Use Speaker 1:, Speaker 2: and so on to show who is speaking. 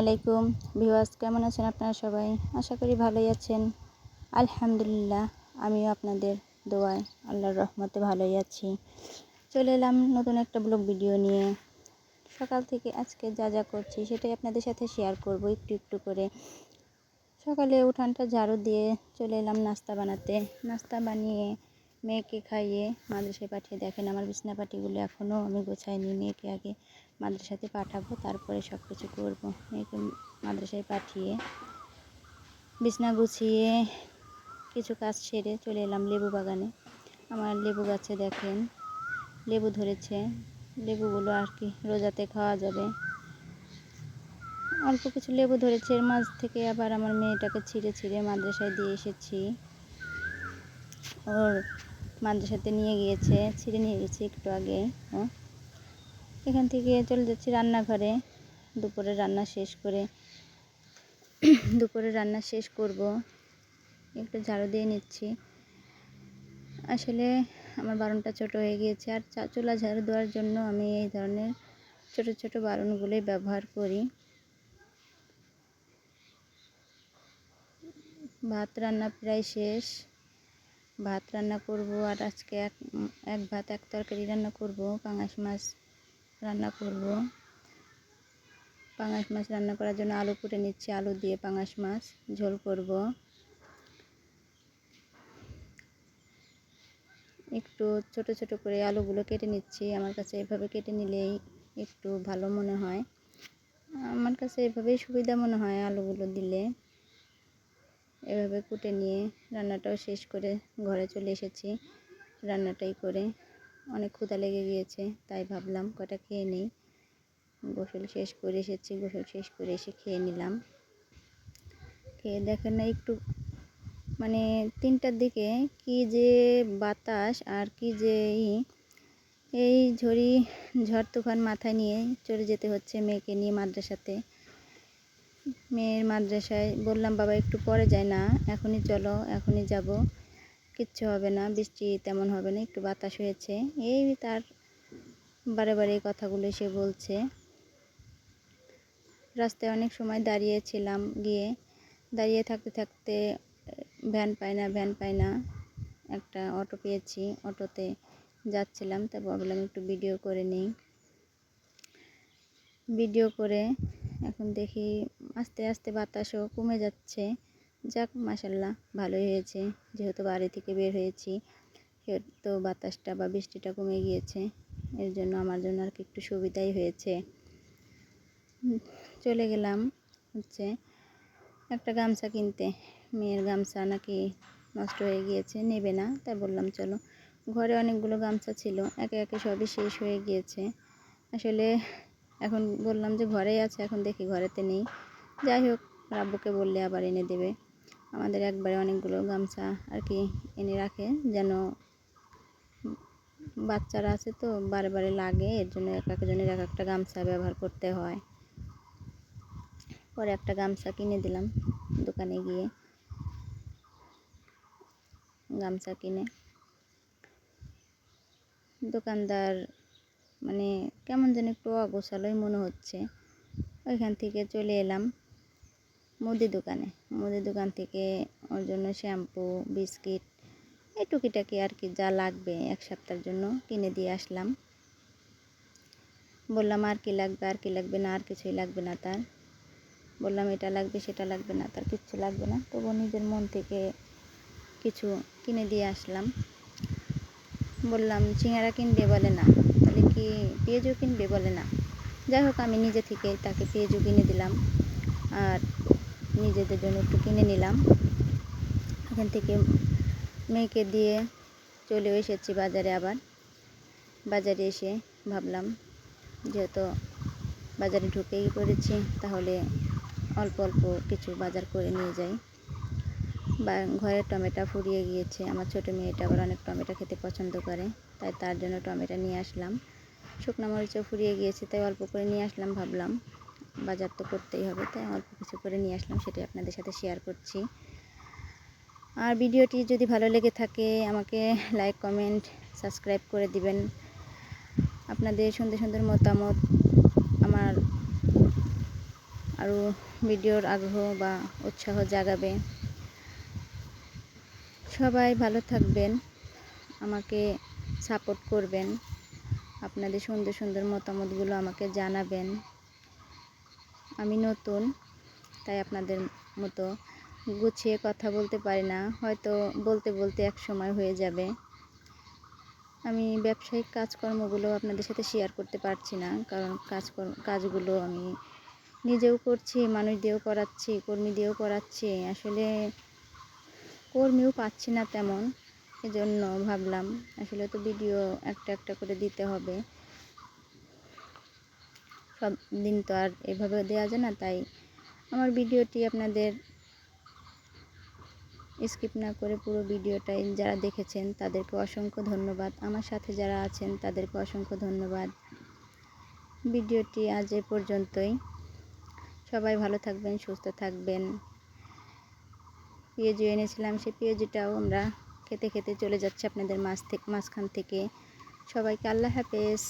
Speaker 1: আলাইকুম। ভিউয়ার্স, কেমন আছেন আপনারা সবাই? আশা করি ভালোই আছেন। আলহামদুলিল্লাহ, আমিও আপনাদের দোয়ায় আল্লাহর রহমতে ভালোই আছি। চলে এলাম নতুন একটা ব্লগ ভিডিও নিয়ে। সকাল থেকে আজকে যা যা করছি সেটাই আপনাদের সাথে শেয়ার করব একটু একটু করে। সকালে উঠানটা ঝাড়ু দিয়ে চলে এলাম নাস্তা বানাতে। নাস্তা বানিয়ে মেয়েকে খাইয়ে মাদ্রাসায় পাঠিয়ে দেখেন, আমার বিছনাপাটিগুলো এখনও আমি গোছাইনি। মেয়েকে আগে মাদ্রাসাতে পাঠাবো, তারপরে সব কিছু করব মাদ্রাসায় পাঠিয়ে বিছনা গুছিয়ে কিছু কাজ সেরে চলে এলাম লেবু বাগানে। আমার লেবু গাছে দেখেন, লেবু ধরেছে। লেবুগুলো আর কি রোজাতে খাওয়া যাবে। অল্প কিছু লেবু ধরেছে, এর মাঝ থেকে আবার আমার মেয়েটাকে ছিঁড়ে ছিঁড়ে মাদ্রাসায় দিয়ে এসেছি। ওর মাদ্রাসাতে নিয়ে গিয়েছে, ছিঁড়ে নিয়ে গেছি একটু আগে ও এখান থেকে চলে যাচ্ছি রান্নাঘরে। দুপুরে রান্না শেষ করে দুপুরে রান্না শেষ করব। একটু ঝাড়ু দিয়ে নিচ্ছি। আসলে আমার বারণটা ছোট হয়ে গিয়েছে, আর চুলা ঝাড়ু দেওয়ার জন্য আমি এই ধরনের ছোট ছোট বারণগুলোই ব্যবহার করি। ভাত রান্না প্রায় শেষ। ভাত রান্না করব, আর আজকে এক এক ভাত, এক তরকারি রান্না করব, পাঙাশ মাছ রান্না করব। পাঙাশ মাছ রান্না করার জন্য আলু কুটে নিচ্ছি, আলু দিয়ে পাঙাশ মাছ, ঝোল করব। একটু ছোট ছোট করে আলুগুলো কেটে নিচ্ছি, আমার কাছে এভাবে কেটে নিলেই একটু ভালো মনে হয়। আমার কাছে এভাবেই সুবিধা মনে হয় আলুগুলো দিলে। এভাবে কুটে নিয়ে রান্নাটাও শেষ করে ঘরে চলে এসেছি, রান্নাটাই করে অনেক ক্ষুধা লেগে গিয়েছে, তাই ভাবলাম কটা খেয়ে নেই। গোসল শেষ করে এসেছি, গোসল শেষ করে এসে খেয়ে নিলাম। খেয়ে দেখেন না একটু মানে তিনটার দিকে কি যে বাতাস আর কি যে এই ঝড়ি, ঝড় তুফান মাথায় নিয়ে চলে যেতে হচ্ছে মেয়েকে নিয়ে মাদ্রাসাতে। মেয়ের মাদ্রাসায় বললাম, বাবা, একটু পরে যায় না, এখনই চলো, এখনই যাব। কিচ্ছু হবে না, বৃষ্টি তেমন হবে না, একটু বাতাস হয়েছে। এই তার বারে বারে কথাগুলো সে বলছে। রাস্তায় অনেক সময় দাঁড়িয়েছিলাম গিয়ে, দাঁড়িয়ে থাকতে থাকতে ভ্যান পাই না, ভ্যান পাই না, একটা অটো পেয়েছি, অটোতে যাচ্ছিলাম, তা ভাবলাম একটু ভিডিও করে নিই। ভিডিও করে এখন দেখি, আস্তে আস্তে বাতাসও কমে যাচ্ছে। যাক মাসাল্লাহ ভালোই হয়েছে। যেহেতু বাড়ি থেকে বের হয়েছি, তো বাতাসটা বা বৃষ্টিটা কমে গিয়েছে, এর জন্য আমার জন্য আর কি একটু সুবিধাই হয়েছে। চলে গেলাম হচ্ছে একটা গামছা কিনতে। মেয়ের গামছা নাকি নষ্ট হয়ে গিয়েছে, নেবে না, তাই বললাম চলো। ঘরে অনেকগুলো গামছা ছিল, একে একে সবই শেষ হয়ে গিয়েছে। আসলে এখন বললাম যে ঘরেই আছে, এখন দেখি ঘরেতে নেই। যাই হোক, রাব্বুকে বললে আবার এনে দেবে। আমাদের একবারে অনেকগুলো গামছা আর কি এনে রাখে যেন বাচ্চারা আছে তো বারে বারে লাগে, এর জন্য এক একজনের এক একটা গামছা ব্যবহার করতে হয়। পরে একটা গামছা কিনে দিলাম দোকানে গিয়ে। গামছা কিনে। দোকানদার মানে কেমন যেন একটু অগোছালোই মনে হচ্ছে। ওইখান থেকে চলে এলাম। মুদি দোকানে। মুদি দোকান থেকে ওর জন্য শ্যাম্পু, বিস্কিট, এই টুকিটাকি আর কি যা লাগবে এক সপ্তাহের জন্য কিনে দিয়ে আসলাম। বললাম, আর কি লাগবে, আর কি লাগবে না, আর কিছুই লাগবে না তার। বললাম, এটা লাগবে, সেটা লাগবে না, তার কিচ্ছু লাগবে না। তবু নিজের মন থেকে কিছু কিনে দিয়ে আসলাম। বললাম চিঙারা কিনবে বলে না, তাহলে কি পেঁয়াজও কিনবে বলে না? যাই হোক, আমি নিজে থেকে তাকে পেঁয়াজও কিনে দিলাম। আর নিজেদের জন্য একটু কিনে নিলাম। এখান থেকে মেয়েকে দিয়ে চলে এসেছি বাজারে আবার। বাজারে এসে ভাবলাম, যেহেতু বাজারে ঢুকেই পড়েছি, তাহলে অল্প অল্প কিছু বাজার করে নিয়ে যাই। বা ঘরে টমেটো ফুরিয়ে গিয়েছে। আমার ছোটো মেয়েটা আবার অনেক টমেটো খেতে পছন্দ করে, তাই তার জন্য টমেটো নিয়ে আসলাম। শুকনো মরিচও ফুরিয়ে গিয়েছে, তাই অল্প করে নিয়ে আসলাম, ভাবলাম। বাজার তো করতেই হবে, তাই অল্প কিছু করে নিয়ে আসলাম, সেটাই আপনাদের সাথে শেয়ার করছি। আর ভিডিওটি যদি ভালো লেগে থাকে, আমাকে লাইক কমেন্ট সাবস্ক্রাইব করে দিবেন। আপনাদের সুন্দর সুন্দর মতামত, আমার আরও ভিডিওর আগ্রহ বা উৎসাহ জাগাবে। সবাই ভালো থাকবেন, আমাকে সাপোর্ট করবেন, আপনাদের সুন্দর সুন্দর মতামতগুলো আমাকে জানাবেন। আমি নতুন, তাই আপনাদের মতো গুছিয়ে কথা বলতে পারি না। হয়তো বলতে বলতে এক সময় হয়ে যাবে। আমি ব্যবসায়িক কাজকর্মগুলো আপনাদের সাথে শেয়ার করতে পারছি না, কারণ কাজকর্ম কাজগুলো আমি নিজেও করছি, মানুষ দিয়েও করাচ্ছি, কর্মী দিয়েও করাচ্ছি। আসলে কর্মীও পাচ্ছি না তেমন, এজন্য ভাবলাম আসলে তো ভিডিও একটা একটা করে দিতে হবে। সব দিন তো আর এভাবে দেওয়া যায় না, তাই আমার ভিডিওটি আপনাদের স্কিপ না করে পুরো ভিডিওটাই যারা দেখেছেন তাদেরকে অসংখ্য ধন্যবাদ। আমার সাথে যারা আছেন তাদেরকে অসংখ্য ধন্যবাদ। ভিডিওটি আজ এ পর্যন্তই। সবাই ভালো থাকবেন, সুস্থ থাকবেন। পেঁয়াজু এনেছিলাম, সেই পেঁয়াজুটাও আমরা খেতে খেতে চলে যাচ্ছে আপনাদের মাছ থেকে মাঝখান থেকে। সবাইকে আল্লাহ হাফেজ।